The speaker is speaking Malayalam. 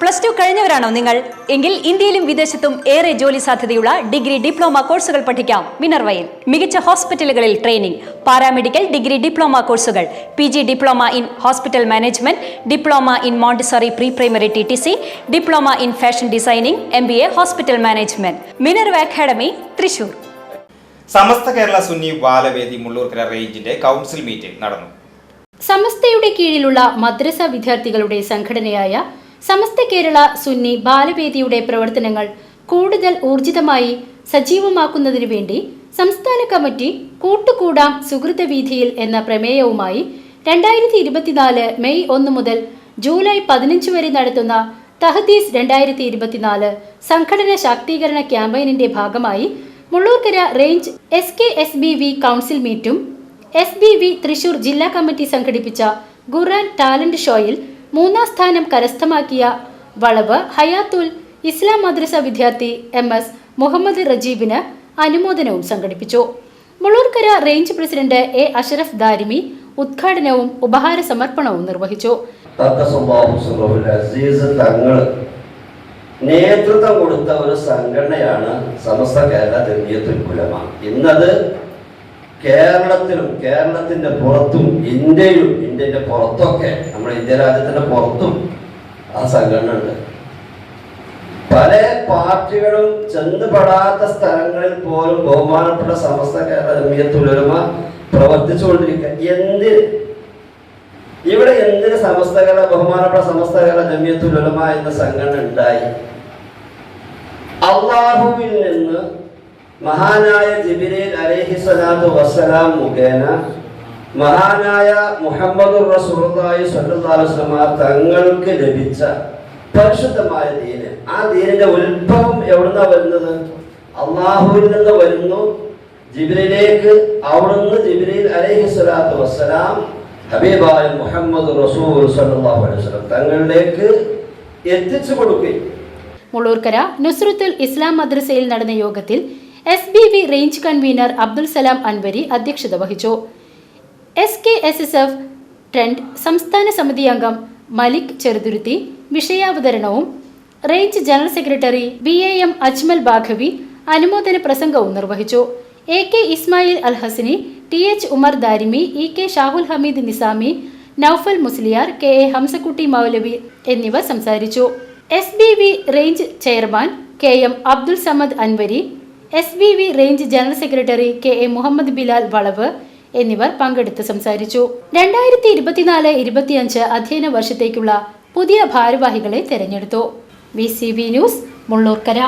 പ്ലസ് ടു കഴിഞ്ഞവരാണോ നിങ്ങൾ? എങ്കിൽ ഇന്ത്യയിലും വിദേശത്തും ഏറെ ജോലി സാധ്യതയുള്ള ഡിഗ്രി ഡിപ്ലോമ കോഴ്സുകൾ പഠിക്കാം. മിനർവയിൽ മികച്ച ഹോസ്പിറ്റലുകളിൽ ട്രെയിനിംഗ് പാരാമെഡിക്കൽ ഡിഗ്രി ഡിപ്ലോമ കോഴ്സുകൾ P G diploma in hospital management diploma in Montessori pre primary T T C diploma in fashion designing M B A hospital management. Minerva academy Thrissur. Samastha Kerala Sunni Balavedi Mullurkara റേഞ്ചിന്റെ കൗൺസിൽ മീറ്റിംഗ് നടന്നു. സമസ്തയുടെ കീഴിലുള്ള മദ്രസ വിദ്യാർത്ഥികളുടെ സംഘടനയായ സമസ്ത കേരള സുന്നി ബാലവേദിയുടെ പ്രവർത്തനങ്ങൾ കൂടുതൽ ഊർജിതമായി സജീവമാക്കുന്നതിനു വേണ്ടി സംസ്ഥാന കമ്മിറ്റി കൂട്ടുകൂടാം സുഹൃത വീഥിയിൽ എന്ന പ്രമേയവുമായി രണ്ടായിരത്തി ഇരുപത്തിനാല് മെയ് ഒന്ന് മുതൽ ജൂലൈ പതിനഞ്ച് വരെ നടത്തുന്ന തഹദീസ് രണ്ടായിരത്തി ഇരുപത്തിനാല് സംഘടന ശാക്തീകരണ ക്യാമ്പയിനിന്റെ ഭാഗമായി Mullurkara range S K S B V council മീറ്റും S B V Thrissur ജില്ലാ കമ്മിറ്റി സംഘടിപ്പിച്ച ഖുറാൻ ടാലന്റ് ഷോയിൽ മൂന്നാം സ്ഥാനം കരസ്ഥമാക്കിയ വളവ് ഹയാത്തുൽ ഇസ്ലാം മദ്രസ വിദ്യാർത്ഥി എം എസ് മുഹമ്മദ് റജീബിന് അനുമോദനവും സംഘടിപ്പിച്ചു. Mullurkara range president A Ashraf Darimi ഉദ്ഘാടനവും ഉപഹാര സമർപ്പണവും നിർവഹിച്ചു. നേതൃത്വം കൊടുത്ത ഒരു സംഘടനയാണ് സമസ്ത കേരള ജമിയത്തുൽ ഉലമ ഇന്നത് കേരളത്തിലും കേരളത്തിന്റെ പുറത്തും ഇന്ത്യയിലും ഇന്ത്യന്റെ പുറത്തൊക്കെ നമ്മുടെ ഇന്ത്യ രാജ്യത്തിന്റെ പുറത്തും ആ സംഘടന ഉണ്ട് പല പാർട്ടികളും ചെന്നുപെടാത്ത സ്ഥലങ്ങളിൽ പോലും ബഹുമാനപ്പെട്ട സമസ്ത കേരള ജമീയ ഉലമ പ്രവർത്തിച്ചുകൊണ്ടിരിക്കുക. എന്ത് ഇവിടെ എന്തിന് സമസ്തകല ബഹുമാനപ്പെട്ട സമസ്ത കേരള ജമീയ ഉലമ എന്ന സംഘടന ഉണ്ടായി? അള്ളാഹുവിൽ നിന്ന് മഹാനായ ജിബിരേൽ അലൈഹി സ്വലാത്തു വസ്സലാം മുഖേന മഹാനായ മുഹമ്മദ് അലൈഹി വസല്ലമ തങ്ങൾക്ക് ലഭിച്ച പരിശുദ്ധമായ ദീന്. ആ ദീനിന്റെ ഉത്ഭവം എവിടുന്നാ വരുന്നത്? അള്ളാഹുവിൽ നിന്ന് വരുന്നു. ജിബിലേക്ക് അവിടുന്ന് ജിബ്രീൽ അലൈഹി സ്വലാത്തു വസ്സലാം ഹബീബായ മുഹമ്മദ് റസൂൽ സ്വലാഹു അലൈഹി വസല്ലം തങ്ങളിലേക്ക് എത്തിച്ചു കൊടുക്കുകയും മുള്ളൂർക്കര നുസ്രത്തുൽ ഇസ്ലാം മദ്രസയിൽ നടന്ന യോഗത്തിൽ S B V range convener Abdul Salam Anwari അധ്യക്ഷത വഹിച്ചു. S K S S F trend സംസ്ഥാന സമിതി അംഗം Malik Cheruthuruthy വിഷയാവതരണവും range general secretary B A M Ajmal Baghavi അനുമോദന പ്രസംഗവും നിർവഹിച്ചു. A K Ismail Al Hasani T H Umar Darimi E K Shahul Hameed Nizami Noufal Musliyar K A Hamsakutty Moulavi എന്നിവ സംസാരിച്ചു. S B V range chairman K M Abdul Samad Anwari S B V range general secretary K A Muhammad Bilal Valavu എന്നിവർ പങ്കെടുത്ത് സംസാരിച്ചു. രണ്ടായിരത്തി ഇരുപത്തിനാല് ഇരുപത്തിയഞ്ച് അധ്യയന വർഷത്തേക്കുള്ള പുതിയ ഭാരവാഹികളെ തെരഞ്ഞെടുത്തു. B news Mullurkara.